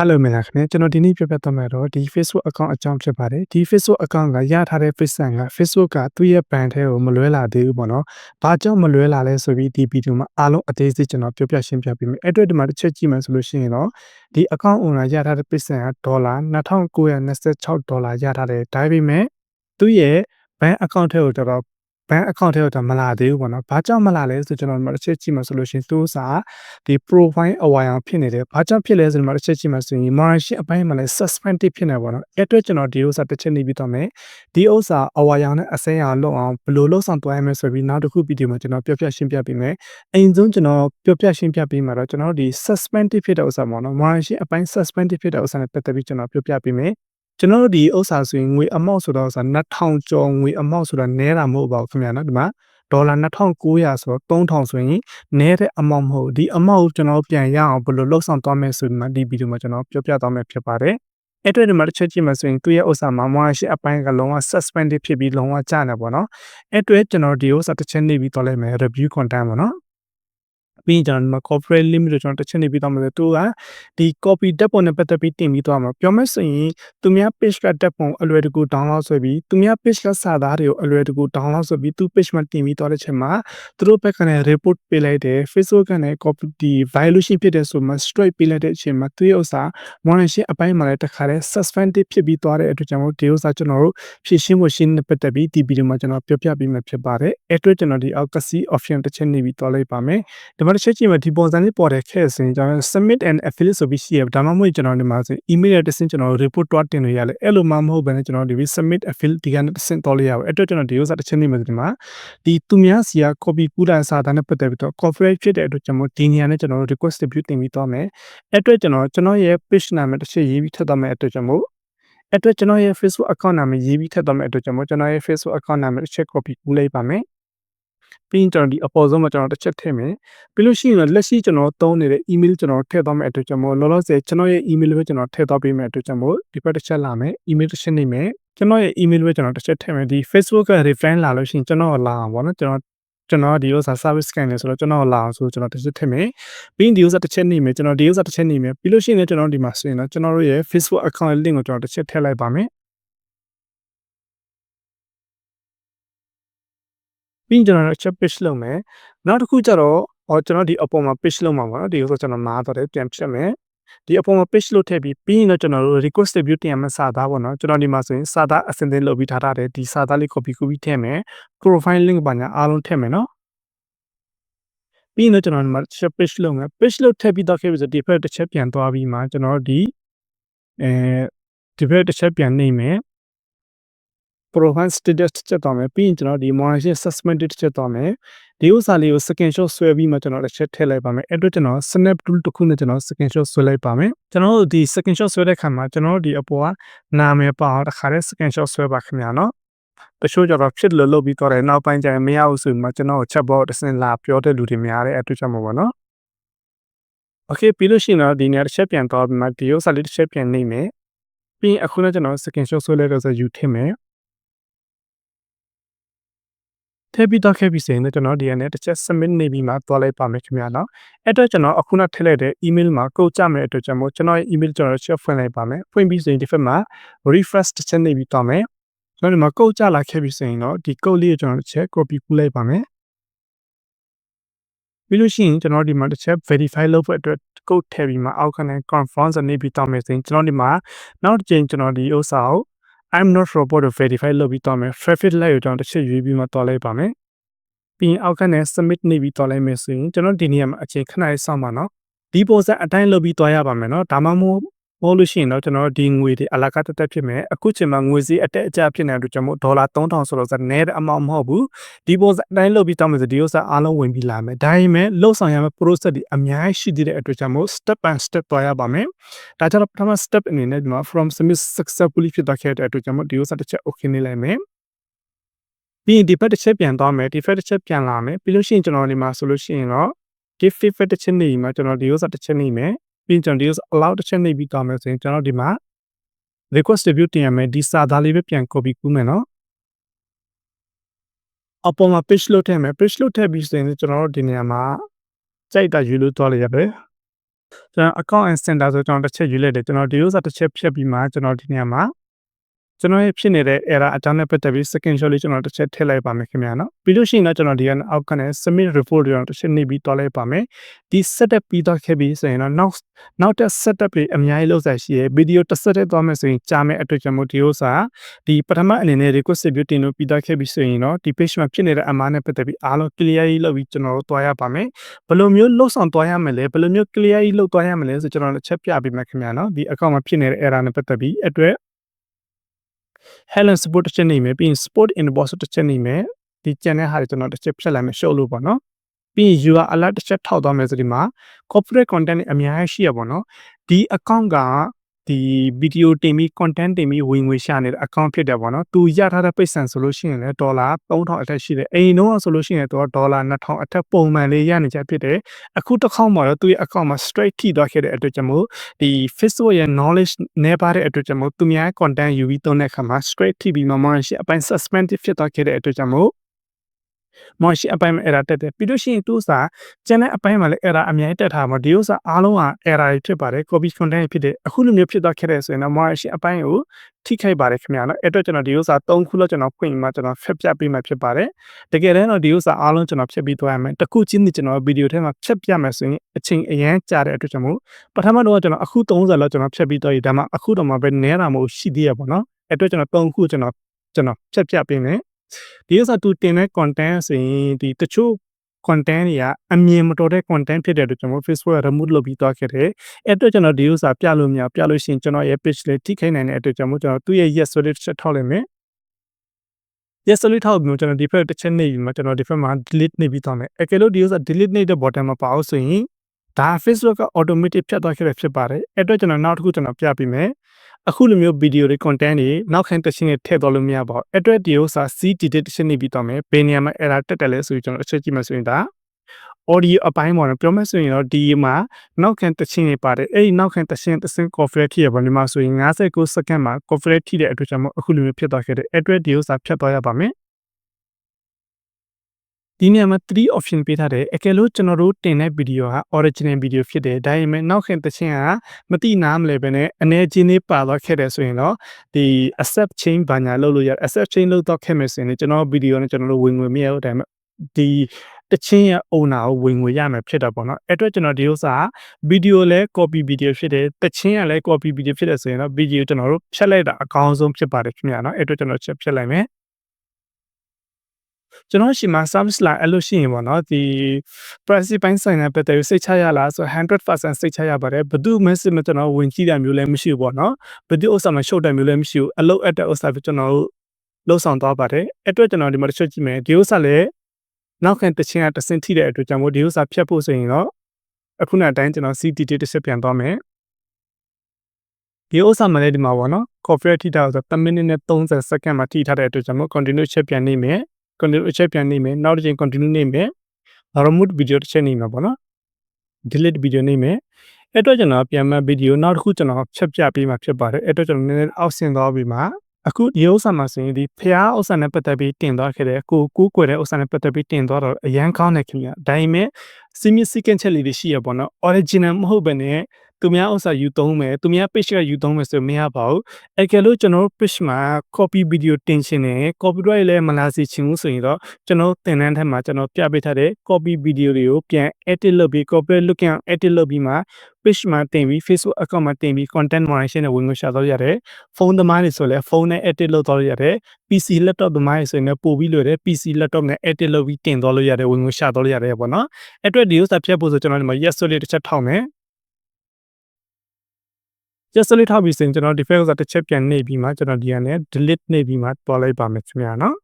Hello မင်္ဂလာခင်ဗျာကျွန်တော်ဒီနေ့ပြပြသွားမှာတော့ဒီ Facebook account အကြောင်းဖြစ်ပါတယ်ဒီ Facebook account ကရထားတဲ့ Facebook က Facebook ကသူ့ရဲ့ ban ထဲကိုမလွဲလာသေးဘူးပေါ့နော်။ဘာကြောင့်မလွဲလာလဲဆိုပြီးဒီဗီဒီယိုမှာအားလုံးအသေးစိတ်ကျွန်တော်ပြောပြရှင်းပြပေးမယ်။အဲ့အတွက်ဒီမှာတစ်ချက်ကြည့်မှဆိုလို့ရှိရင်တော့ဒီ account owner ရထားတဲ့ Facebook ကဒေါ်လာ2926ဒေါ်လာရထားတယ်ဒါပေမဲ့သူ့ရဲ့ ban account ထဲကိုတော့ bank account ထဲတော့မလာသေးဘူးပေါ့နော်။ဘာကြောင့်မလာလဲဆိုကျွန်တော်တို့တစ်ချက်ကြည့်မှဆိုလို့ရှိရင်သူ့စာဒီ profile အဝိုင်အောင်ဖြစ်နေတယ်။ဘာကြောင့်ဖြစ်လဲဆိုတော့တစ်ချက်ကြည့်မှဆိုရင် Malaysia အပိုင်းမှာလည်း suspended ဖြစ်နေပေါ့နော်။အဲ့အတွက်ကျွန်တော်ဒီဥစ္စာတစ်ချက်နေပြီးတော့မယ်။ဒီဥစ္စာအဝိုင်အောင်နဲ့အစဲအောင်လုပ်အောင်ဘယ်လိုလုပ်ဆောင်သွားရမလဲဆိုပြီးနောက်တစ်ခုဗီဒီယိုမှာကျွန်တော်ပြောပြရှင်းပြပေးမယ်။အရင်ဆုံးကျွန်တော်ပြောပြရှင်းပြပေးမှာတော့ကျွန်တော်တို့ဒီ suspended ဖြစ်တဲ့ဥစ္စာပေါ့နော်။ Malaysia အပိုင်း suspended ဖြစ်တဲ့ဥစ္စာနဲ့ပတ်သက်ပြီးကျွန်တော်ပြောပြပေးမယ်။ ကျွန်တော်တို့ဒီဥစ္စာဆိုရင်ငွေအမောက်ဆိုတော့ဆို2000ကျော်ငွေအမောက်ဆိုတာနဲတာမဟုတ်ပါဘူးခင်ဗျာနော်ဒီမှာဒေါ်လာ2900ဆိုတော့3000ဆိုရင်နဲတဲ့အမောက်မဟုတ်ဒီအမောက်ကိုကျွန်တော်ပြန်ရအောင်ဘယ်လိုလှုပ်ဆောင်သွားမယ်ဆိုပြီးမှဒီဗီဒီယိုမှာကျွန်တော်ပြောပြသွားမယ်ဖြစ်ပါတယ်အဲ့အတွက်ဒီမှာတစ်ချက်ကြည့်မှဆိုရင်သူ့ရဲ့ဥစ္စာမှာ margin အပိုင်းကလုံးဝ suspended ဖြစ်ပြီးလုံးဝကျနေပေါ့နော်အဲ့အတွက်ကျွန်တော်ဒီဥစ္စာတစ်ချက်နေပြီးတော့လိုက်မယ် review content ပေါ့နော် ပြီးကျွန်တော် corporate limit ကိုကျွန်တော်တစ်ချက်နေပြီးတော့မှာသူကဒီ copy တက်ပုံနဲ့ပတ်သက်ပြီးတင်ပြီးတော့မှာပြောမယ်ဆိုရင်သူများ page ကတက်ပုံအလွယ်တကူ download ဆွဲပြီးသူများ page ကစာသားတွေကိုအလွယ်တကူ download ဆွဲပြီးသူ page မှာတင်ပြီးတော့တဲ့ချိန်မှာသူတို့ဘက်ကလည်း report ပေးလိုက်တယ် Facebook ကလည်း copy ဒီ violation ဖြစ်တဲ့ဆိုမှ straight ပေးလိုက်တဲ့အချိန်မှာသူရဲ့ဥစ္စာ monetization အပိုင်းမှာလည်းတစ်ခါတည်း suspended ဖြစ်ပြီးသွားတဲ့အတွက်ကြောင့်မို့ဒီဥစ္စာကျွန်တော်တို့ဖြည့်ရှင်းဖို့ရှင်းနေပတ်သက်ပြီးဒီဗီဒီယိုမှာကျွန်တော်ပြောပြပေးမှာဖြစ်ပါတယ်အဲ့အတွက်ကျွန်တော်ဒီအောက်ကစီ option တစ်ချက်နေပြီးတော့လိုက်ပါမယ်ဒီမှာတစ်ချက်ကြည့်မှာဒီပုံစံလေးပေါ်တဲ့ခဲ့ဆိုရင်ကျွန်တော် submit and affiliate ဆိုပြီးရှိရဒါမှမဟုတ်ကျွန်တော်ဒီမှာဆို email နဲ့တစ်ဆင့်ကျွန်တော် report တွားတင်လို့ရတယ်အဲ့လိုမှမဟုတ်ဘဲနဲ့ကျွန်တော်ဒီ submit affiliate ဒီကနေတစ်ဆင့်တော်လို့ရပါအဲ့အတွက်ကျွန်တော်ဒီဥစ္စာတစ်ချက်နေမှာဒီမှာဒီသူများစီက copy ပူလာစာသားနဲ့ပတ်သက်ပြီးတော့ corporate ဖြစ်တဲ့အတွက်ကျွန်တော်ဒီနေရာနဲ့ကျွန်တော်တို့ request review တင်ပြီးတော့မယ်အဲ့အတွက်ကျွန်တော်ကျွန်တော်ရဲ့ page နာမည်တစ်ချက်ရေးပြီးထပ်တော့မယ်အတွက်ကျွန်တော်အဲ့အတွက်ကျွန်တော်ရဲ့ Facebook account နာမည်ရေးပြီးထပ်တော့မယ်အတွက်ကျွန်တော်ကျွန်တော်ရဲ့ Facebook account နာမည်တစ်ချက် copy ကူးလိုက်ပါမယ် ပြီးရင်ကျွန်တော်ဒီအပေါ်ဆုံးမှာကျွန်တော်တစ်ချက်ထည့်မယ်ပြီးလို့ရှိရင်လက်ရှိကျွန်တော်သုံးနေတဲ့ email ကျွန်တော်ထည့်သွားမယ့်အတွက်ကျွန်တော်လောလောဆယ်ကျွန်တော်ရဲ့ email ပဲကျွန်တော်ထည့်သွားပေးမယ့်အတွက်ကျွန်တော်ဒီဘက်တစ်ချက်လာမယ် email တစ်ချက်နေမယ်ကျွန်တော်ရဲ့ email ပဲကျွန်တော်တစ်ချက်ထည့်မယ်ဒီ Facebook က reference လာလို့ရှိရင်ကျွန်တော်လာအောင်ပေါ့နော်ကျွန်တော်ကျွန်တော်ဒီဥစ္စာ service scan လဲဆိုတော့ကျွန်တော်လာအောင်ဆိုကျွန်တော်တစ်ချက်ထည့်မယ်ပြီးရင်ဒီဥစ္စာတစ်ချက်နေမယ်ကျွန်တော်ဒီဥစ္စာတစ်ချက်နေမယ်ပြီးလို့ရှိရင်ကျွန်တော်ဒီမှာဆိုရင်တော့ကျွန်တော်တို့ရဲ့ Facebook account link ကိုကျွန်တော်တစ်ချက်ထည့်လိုက်ပါမယ် ပြီးရင်ကျွန်တော်ချက် page လုပ်မယ်နောက်တစ်ခုကျတော့ဟောကျွန်တော်ဒီအပေါ်မှာ page လုပ်မှာပါနော်ဒီဥစ္စာကျွန်တော်မားတော့တယ်ပြန်ဖြတ်မယ်ဒီအပေါ်မှာ page လုပ်ထည့်ပြီးပြီးရင်တော့ကျွန်တော်တို့ request review တင်ရမယ့်စာသားပေါ့နော်ကျွန်တော်ဒီမှာဆိုရင်စာသားအစင်သင်းလုပ်ပြီးထားထားတယ်ဒီစာသားလေး copy ကူပြီးထည့်မယ် profile link ပါညာအားလုံးထည့်မယ်နော်ပြီးရင်တော့ကျွန်တော်ဒီမှာ page လုပ်မယ် page လုပ်ထည့်ပြီးတော့ခဲ့ပြီဆိုဒီဘက်တစ်ချက်ပြန်သွားပြီးမှကျွန်တော်ဒီအဲဒီဘက်တစ်ချက်ပြန်နေမယ် profile status ချက်သွားမယ်ပြီးရင်ကျွန်တော်ဒီ monitoring assessment တစ်ချက်သွားမယ်ဒီဥစ္စာလေးကို screenshot ဆွဲပြီးမှကျွန်တော်တစ်ချက်ထည့်လိုက်ပါမယ်အဲ့တော့ကျွန်တော် snap tool တစ်ခုနဲ့ကျွန်တော် screenshot ဆွဲလိုက်ပါမယ်ကျွန်တော်တို့ဒီ screenshot ဆွဲတဲ့အခါမှာကျွန်တော်တို့ဒီအပေါ်ကနာမည်ပါအောင်တစ်ခါတည်း screenshot ဆွဲပါခင်ဗျာနော်တချို့ကြတော့ဖြစ်လို့လုပ်ပြီးတော့တယ်နောက်ပိုင်းကျရင်မရဘူးဆိုပြီးမှကျွန်တော်ချက်ဘောတစ်စင်လာပြောတဲ့လူတွေများတဲ့အတွက်ကြောင့်ပေါ့နော် Okay ပြီးလို့ရှိရင်တော့ဒီနေရာတစ်ချက်ပြန်သွားပြီးမှဒီဥစ္စာလေးတစ်ချက်ပြန်နေမယ်ပြီးရင်အခုနဲ့ကျွန်တော် screenshot ဆွဲလိုက်တော့ဆိုယူထည့်မယ် ထည့်ပြီးတော့ခဲ့ပြီဆိုရင်ကျွန်တော်ဒီကနေတစ်ချက် submit နေပြီးမှသွားလိုက်ပါမယ်ခင်ဗျာနော်အဲ့တော့ကျွန်တော်အခုနထည့်လိုက်တဲ့ email မှာကုတ်ကြမယ်အတွက်ကျွန်တော်ကျွန်တော်ရဲ့ email ကျွန်တော် share ဖွင့်လိုက်ပါမယ်ဖွင့်ပြီးဆိုရင်ဒီဘက်မှာ refresh တစ်ချက်နေပြီးတော့မယ်ကျွန်တော်ဒီမှာကုတ်ကြလာခဲ့ပြီဆိုရင်တော့ဒီကုတ်လေးကိုကျွန်တော်တစ်ချက် copy ကူးလိုက်ပါမယ်ပြီးလို့ရှိရင်ကျွန်တော်ဒီမှာတစ်ချက် verify လုပ်ဖို့အတွက်ကုတ်ထည့်ပြီးမှအောက်ကနေ confirm ဆိုနေပြီးတော့မယ်ဆိုရင်ကျွန်တော်ဒီမှာနောက်တစ်ချိန်ကျွန်တော်ဒီဥစ္စာကို I'm not robot ကို verify လုပ်ပြီးတော့မယ် traffic light ကိုကျွန်တော်တစ်ချက်ရွေးပြီးမှတော်လိုက်ပါမယ်ပြီးရင်အောက်ကနေ submit နေပြီးတော်လိုက်မယ်ဆိုရင်ကျွန်တော်ဒီနေရာမှာအချိန်ခဏလေးစောင့်ပါနော်ဒီပုံစံအတိုင်းလုပ်ပြီးသွားရပါမယ်နော်ဒါမှမဟုတ် ပို့လို့ရှိရင်တော့ကျွန်တော်ဒီငွေတွေအလကားတက်တက်ဖြစ်မယ်အခုချိန်မှာငွေစည်းအတက်အကျဖြစ်နေတဲ့အတွက်ကျွန်တော်ဒေါ်လာ3000ဆိုတော့စနဲတဲ့အမောင်မဟုတ်ဘူးဒီပုံစံအတိုင်းလုပ်ပြီးတောင်းမယ်ဆိုဒီဥစ္စာအားလုံးဝင်ပြီးလာမယ်ဒါပေမဲ့လှုပ်ဆောင်ရမယ့် process တွေအများကြီးရှိသေးတဲ့အတွက်ကျွန်တော် step by step သွားရပါမယ်ဒါကြတော့ပထမ step အနေနဲ့ဒီမှာ from submit successfully ဖြစ်သွားခဲ့တဲ့အတွက်ကျွန်တော်ဒီဥစ္စာတစ်ချက် okay နေလိုက်မယ်ပြီးရင်ဒီဘက်တစ်ချက်ပြန်သွားမယ်ဒီဘက်တစ်ချက်ပြန်လာမယ်ပြီးလို့ရှိရင်ကျွန်တော်ဒီမှာဆိုလို့ရှိရင်တော့ give feedback တစ်ချက်နေမှာကျွန်တော်ဒီဥစ္စာတစ်ချက်နေမယ် ပြီးကျွန်တော်ဒီ allow တစ်ချက်နှိပ်ပြီးတောင်းမယ်ဆိုရင်ကျွန်တော်ဒီမှာ request review တင်ရမယ်ဒီစာသားလေးပဲပြန် copy ကူးမယ်နော်အပေါ်မှာ page load ထည့်မယ် page load ထည့်ပြီးဆိုရင်ကျွန်တော်တို့ဒီနေရာမှာကြိုက်တာယူလို့သွားလိုက်ရတယ်ကျွန်တော် account and center ဆိုကျွန်တော်တစ်ချက်ယူလိုက်တယ်ကျွန်တော်ဒီဥစ္စာတစ်ချက်ဖြတ်ပြီးမှကျွန်တော်ဒီနေရာမှာ ကျွန်တော်ရဲ့ဖြစ်နေတဲ့ error အကြောင်းနဲ့ပတ်သက်ပြီး screenshot လေးကျွန်တော်တစ်ချက်ထည့်လိုက်ပါမယ်ခင်ဗျာနော်ပြီးလို့ရှိရင်တော့ကျွန်တော်ဒီကအောက်ကနေ submit report တွေတော့တစ်ချက်နေပြီးတွားလိုက်ပါမယ်ဒီ setup ပြီးတော့ခဲ့ပြီးဆိုရင်တော့နောက်နောက်တဲ့ setup တွေအများကြီးလုပ်ဆိုင်ရှိရယ် video တစ်ဆက်တည်းသွားမယ်ဆိုရင်ကြာမယ်အတွက်ကြောင့်မို့ဒီဥစ္စာဒီပထမအနေနဲ့ request ပြုတင်လို့ပြီးတော့ခဲ့ပြီးဆိုရင်တော့ဒီ page မှာဖြစ်နေတဲ့အမှားနဲ့ပတ်သက်ပြီးအားလုံး clear ကြီးလုပ်ပြီးကျွန်တော်တို့တွားရပါမယ်ဘယ်လိုမျိုးလှုပ်ဆောင်တွားရမလဲဘယ်လိုမျိုး clear ကြီးလုပ်တွားရမလဲဆိုကျွန်တော်တို့ချက်ပြပေးမယ်ခင်ဗျာနော်ဒီ account မှာဖြစ်နေတဲ့ error နဲ့ပတ်သက်ပြီးအတွက် Helen support တစ်ချက်နေမယ်ပြီးရင် sport inbox တစ်ချက်နေမယ်ဒီကျန်တဲ့ဟာတွေကျွန်တော်တစ်ချက်ဖြတ်လိုက်မယ် show လို့ပေါ့နော်ပြီးရင် URL alert တစ်ချက်ထောက်သွားမယ်ဆိုဒီမှာ corporate content တွေအများကြီးရှိရပါတော့ဒီ account က ဒီ video တင်ပြီး content တင်ပြီးဝင်ငွေရှာနေတဲ့ account ဖြစ်တယ်ပေါ့နော်သူရထားတဲ့ပိတ်ဆံဆိုလို့ရှိရင်လည်းဒေါ်လာ3000အထက်ရှိတယ်အိမ်တော့ဆိုလို့ရှိရင်တော့ဒေါ်လာ2000အထက်ပုံမှန်လေးရနေကြဖြစ်တယ်အခုတစ်ခေါက်မှာတော့သူ့ရဲ့ account မှာ straight ထိသွားခဲ့တဲ့အတွက်ကြောင့်မို့ဒီ Facebook ရဲ့ knowledge နေပါတဲ့အတွက်ကြောင့်မို့သူများ content ယူပြီးသုံးတဲ့အခါမှာ straight ထိပြီးမှ monetary အပိုင်း suspended ဖြစ်သွားခဲ့တဲ့အတွက်ကြောင့်မို့ မော်ရှိအပိုင်းမှာ error တက်တယ်ပြီးလို့ရှိရင်သူ့စာကျန်တဲ့အပိုင်းမှာလည်း error အများကြီးတက်ထားမှာဒီဥစ္စာအားလုံးက error တွေဖြစ်ပါတယ် copy content တွေဖြစ်တယ်အခုလိုမျိုးဖြစ်သွားခဲ့တဲ့ဆိုရင်တော့မော်ရှိအပိုင်းကိုထိခိုက်ပါတယ်ခင်ဗျာနော်အဲ့တော့ကျွန်တော်ဒီဥစ္စာ၃ခုလောက်ကျွန်တော်ဖွင့်ပြီးမှကျွန်တော်ဖျက်ပြပေးမှဖြစ်ပါတယ်တကယ်တမ်းတော့ဒီဥစ္စာအားလုံးကျွန်တော်ဖျက်ပြီးသွားရမယ်တခုချင်းစီကျွန်တော်ဗီဒီယိုထဲမှာဖျက်ပြမယ်ဆိုရင်အချိန်အရန်ကြာတဲ့အတွက်ကြောင့်မို့ပထမတော့ကျွန်တော်အခု30လောက်ကျွန်တော်ဖျက်ပြီးတော့ဒီဒါမှအခုတော့မှပဲနဲတာမဟုတ်ရှိသေးရပါတော့အဲ့တော့ကျွန်တော်၃ခုကျွန်တော်ကျွန်တော်ဖျက်ပြပေးမယ် ဒီဥစ္စာသူတင်တဲ့ content ဆိုရင်ဒီတချို့ content တွေကအမြင်မတော်တဲ့ content ဖြစ်တဲ့အတွက်ကျွန်တော် Facebook က remove လုပ်ပြီးသွားခဲ့တယ်။အဲ့အတွက်ကျွန်တော်ဒီဥစ္စာပြလို့မရပြလို့ရှိရင်ကျွန်တော်ရဲ့ page လေးထိခိုက်နိုင်တဲ့အတွက်ကြောင့်မို့ကျွန်တော်သူ့ရဲ့ yes ဆိုတဲ့တစ်ချက်ထောက်လိုက်မယ်။ yes ဆိုတဲ့ထောက်ပြီးကျွန်တော်ဒီဖက်တစ်ချက်နေပြီးမှကျွန်တော်ဒီဖက်မှာ delete နေပြီးသွားမယ်။အကယ်လို့ဒီဥစ္စာ delete နေတဲ့ button မှာပါအောင်ဆိုရင်ဒါ Facebook က automatic ဖြတ်သွားခဲ့ရဖြစ်ပါတယ်။အဲ့အတွက်ကျွန်တော်နောက်တစ်ခုကျွန်တော်ပြပေးမယ်။ အခုလိုမျိုးဗီဒီယိုတွေ content တွေနောက်ခံတခြင်းတွေထည့်သွားလို့မရပါဘူး။အတွက်ဒီဥစ္စာ C edit တခြင်းနေပြီးတော့မယ်။ဘယ်နေရာမှာ error တက်တယ်လဲဆိုပြီးကျွန်တော်အချက်ကြည့်မှဆိုရင်ဒါ audio အပိုင်းပေါ်တော့ပြောမယ်ဆိုရင်တော့ဒီမှာနောက်ခံတခြင်းတွေပါတယ်အဲ့ဒီနောက်ခံတခြင်းတစင် conflict ဖြစ်ရပါလိမ့်မှာဆိုရင်59စက္ကန့်မှာ conflict ထိတဲ့အတွက်ကြောင့်မို့အခုလိုမျိုးဖြစ်သွားခဲ့တဲ့ address ဒီဥစ္စာဖြတ်သွားရပါမယ် ဒီနေရာမှာ3 option ပေးထားတယ်အကယ်လို့ကျွန်တော်တို့တင်တဲ့ဗီဒီယိုဟာ original video ဖြစ်တယ်ဒါပေမဲ့နောက်ခင်တခြင်းကမတိနားမလဲပဲနဲ့အနေချင်းလေးပါသွားခဲ့တယ်ဆိုရင်တော့ဒီ accept chain ဘာညာလုပ်လို့ရ accept chain လုပ်တော့ခဲ့မယ်ဆိုရင်ကျွန်တော်ဗီဒီယိုနဲ့ကျွန်တော်တို့ဝင်ငွေမရဘူးဒါပေမဲ့ဒီတချင်းရဲ့ owner ကိုဝင်ငွေရမယ်ဖြစ်တာပေါ့နော်အဲ့အတွက်ကျွန်တော်ဒီဥစ္စာဗီဒီယိုလဲ copy video ဖြစ်တယ်တချင်းကလည်း copy video ဖြစ်တယ်ဆိုရင်တော့ဗီဒီယိုကျွန်တော်တို့ဖြတ်လိုက်တာအကောင်းဆုံးဖြစ်ပါတယ်ခင်ဗျာနော်အဲ့အတွက်ကျွန်တော်ချက်ဖြတ်လိုက်မယ် ကျွန်တော်ရှိမှာ service line အဲ့လိုရှိရင်ပေါ့နော်ဒီ privacy ပိုင်းဆိုင်တဲ့ပတ်သက်ပြီးစိတ်ချရလားဆို100%စိတ်ချရပါတယ်ဘယ်သူ message မကျွန်တော်ဝင်ကြည့်တယ်မျိုးလည်းမရှိဘူးပေါ့နော်ဘယ်သူဥစ္စာမှရှုပ်တယ်မျိုးလည်းမရှိဘူးအလုပ်အပ်တဲ့ဥစ္စာပဲကျွန်တော်တို့လှုပ်ဆောင်သွားပါတယ်အဲ့အတွက်ကျွန်တော်ဒီမှာတစ်ချက်ကြည့်မယ်ဒီဥစ္စာလည်းနောက်ခံတခြင်းကတဆင့်ထိတဲ့အတွက်ကြောင့်မို့ဒီဥစ္စာဖြတ်ဖို့ဆိုရင်တော့အခုနောက်တိုင်းကျွန်တော် CTT တစ်ချက်ပြန်သွားမယ်ဒီဥစ္စာမလည်းဒီမှာပေါ့နော် corporate ထိတာဆိုတော့10မိနစ်နဲ့30စက္ကန့်မှာထိထားတဲ့အတွက်ကြောင့်မို့ continue ချက်ပြန်နေမယ် continue အချက်ပြန်နေမယ်နောက်တစ်ချိန် continue နေမယ် remote video တစ်ချက်နေမှာပေါ့နော် delete video နေမယ်အဲ့တော့ကျွန်တော်ပြန်မှ video နောက်တစ်ခုကျွန်တော်ဖြတ်ပြပေးမှာဖြစ်ပါတယ်အဲ့တော့ကျွန်တော်နည်းနည်းအောက်ဆင်သွားပြီးမှအခုဒီဥစ္စာမှာဆိုရင်ဒီဖျားဥစ္စာနဲ့ပတ်သက်ပြီးတင်သွားခဲ့တဲ့ကိုကူးကွယ်တဲ့ဥစ္စာနဲ့ပတ်သက်ပြီးတင်သွားတော့အရန်ကောင်းတယ်ခင်ဗျာဒါပေမဲ့စီမီစီကန်ချက်လေးတွေရှိရပေါ့နော် original မဟုတ်ဘဲနဲ့ သူများဥစ္စာယူသုံးမယ်သူများ page ကယူသုံးမယ်ဆိုမရပါဘူးအကယ်လို့ကျွန်တော်တို့ page မှာ copy video တင်ရှင်နေ copyright လည်းမလာစေချင်ဘူးဆိုရင်တော့ကျွန်တော်သင်တန်းထက်မှာကျွန်တော်ပြပေးထားတဲ့ copy video တွေကိုပြန် edit လုပ်ပြီး copyright လုပ်ရင် edit လုပ်ပြီးမှ page မှာတင်ပြီး Facebook account မှာတင်ပြီး content moderation နဲ့ဝင်ငွေရှာတော့ရတယ်ဖုန်းသမားတွေဆိုလည်းဖုန်းနဲ့ edit လုပ်တော့ရတယ် PC laptop သမားတွေဆိုရင်လည်းပို့ပြီးလို့ရတယ် PC laptop နဲ့ edit လုပ်ပြီးတင်တော့လို့ရတယ်ဝင်ငွေရှာတော့လို့ရတယ်ပေါ့နော်အဲ့အတွက်ဒီဥစ္စာဖြတ်ဖို့ဆိုကျွန်တော်ဒီမှာ yes ဆိုလေးတစ်ချက်ထောက်မယ် just လေးထောက်ပြီးစင်ကျွန်တော် default ကတစ်ချက်ပြန်နေပြီးမှကျွန်တော်ဒီကနေ delete နေပြီးမှတွားလိုက်ပါမယ်ခင်ဗျာနော်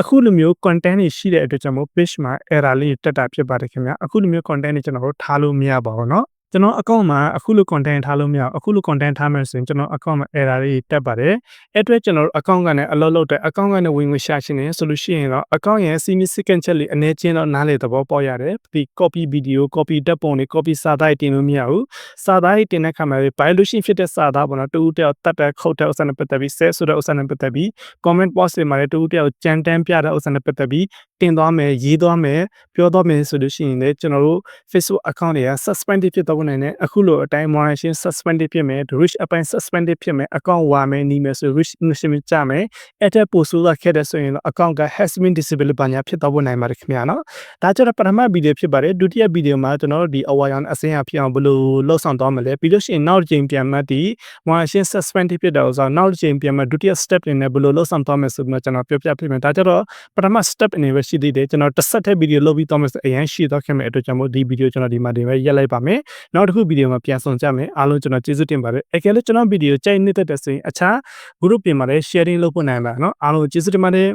အခုလိုမျိုး content တွေရှိတဲ့အတွက်ကြောင့်မို့ page မှာ error လေးတက်တာဖြစ်ပါတယ်ခင်ဗျာအခုလိုမျိုး content တွေကျွန်တော်တို့ထားလို့မရပါဘူးเนาะ ကျွန်တော် account မှာအခုလို content ထားလို့မရဘူးအခုလို content ထားမယ်ဆိုရင်ကျွန်တော် account မှာ error တွေတက်ပါတယ်အဲ့အတွက်ကျွန်တော် account ကနေအလုပ်လုပ်တဲ့ account ကနေဝင်ငွေရှာရှင်နေဆိုလို့ရှိရင်တော့ account ရဲ့ significant ချက်လေးအနေချင်းတော့နားလေသဘောပေါက်ရတယ်ဒီ copy video copy တက်ပုံတွေ copy စာသားတင်လို့မရဘူးစာသားတင်တဲ့ခါမှာ violation ဖြစ်တဲ့စာသားပေါ့နော်တူတူတယောက်တတ်တဲ့ခုတ်တဲ့ဥစ္စာနဲ့ပတ်သက်ပြီး set ဆိုတဲ့ဥစ္စာနဲ့ပတ်သက်ပြီး comment post တွေမှာလည်းတူတူတယောက်ကြမ်းတမ်းပြတဲ့ဥစ္စာနဲ့ပတ်သက်ပြီးတင်သွားမယ်ရေးသွားမယ်ပြောသွားမယ်ဆိုလို့ရှိရင်လည်းကျွန်တော်တို့ Facebook account တွေက suspend ဖြစ်သွားဖို့ဖို့နိုင်တယ်အခုလိုအတိုင်း monetization suspended ဖြစ်မယ် reach အပိုင်း suspended ဖြစ်မယ် account ဝါမယ်နီးမယ်ဆို reach mission ကြမယ်အဲ့တဲ့ပို့ဆိုးလာခဲ့တဲ့ဆိုရင်တော့ account က has been disabled ဘာညာဖြစ်တော့ဖို့နိုင်ပါတယ်ခင်ဗျာနော်ဒါကြတော့ပထမဗီဒီယိုဖြစ်ပါတယ်ဒုတိယဗီဒီယိုမှာကျွန်တော်တို့ဒီ aware ရောင်အစင်းအဖြစ်အောင်ဘယ်လိုလှုပ်ဆောင်သွားမလဲပြီးလို့ရှိရင်နောက်တစ်ချိန်ပြန်မှတ်ဒီ monetization suspended ဖြစ်တော့ဆိုတော့နောက်တစ်ချိန်ပြန်မှတ်ဒုတိယ step အနေနဲ့ဘယ်လိုလှုပ်ဆောင်သွားမယ်ဆိုပြီးတော့ကျွန်တော်ပြောပြပြမယ်ဒါကြတော့ပထမ step အနေပဲရှိသေးတယ်ကျွန်တော်တစ်ဆက်တဲ့ဗီဒီယိုလုပ်ပြီးသွားမယ်ဆိုအရင်ရှိတော့ခဲ့မယ်အတွက်ကြောင့်မို့ဒီဗီဒီယိုကျွန်တော်ဒီမှာတင်ပဲရက်လိုက်ပါမယ်နောက်တစ်ခုဗီဒီယိုမှာပြန်ဆောင်ကြမယ်အားလုံးကျွန်တော်ကျေးဇူးတင်ပါတယ်အကယ်လို့ကျွန်တော်ဗီဒီယိုကြိုက်နေတဲ့တဲ့ဆိုရင်အခြား group ပြင်မှာလည်း sharing လုပ်ဖို့နိုင်ပါเนาะအားလုံးကျေးဇူးတင်ပါတယ်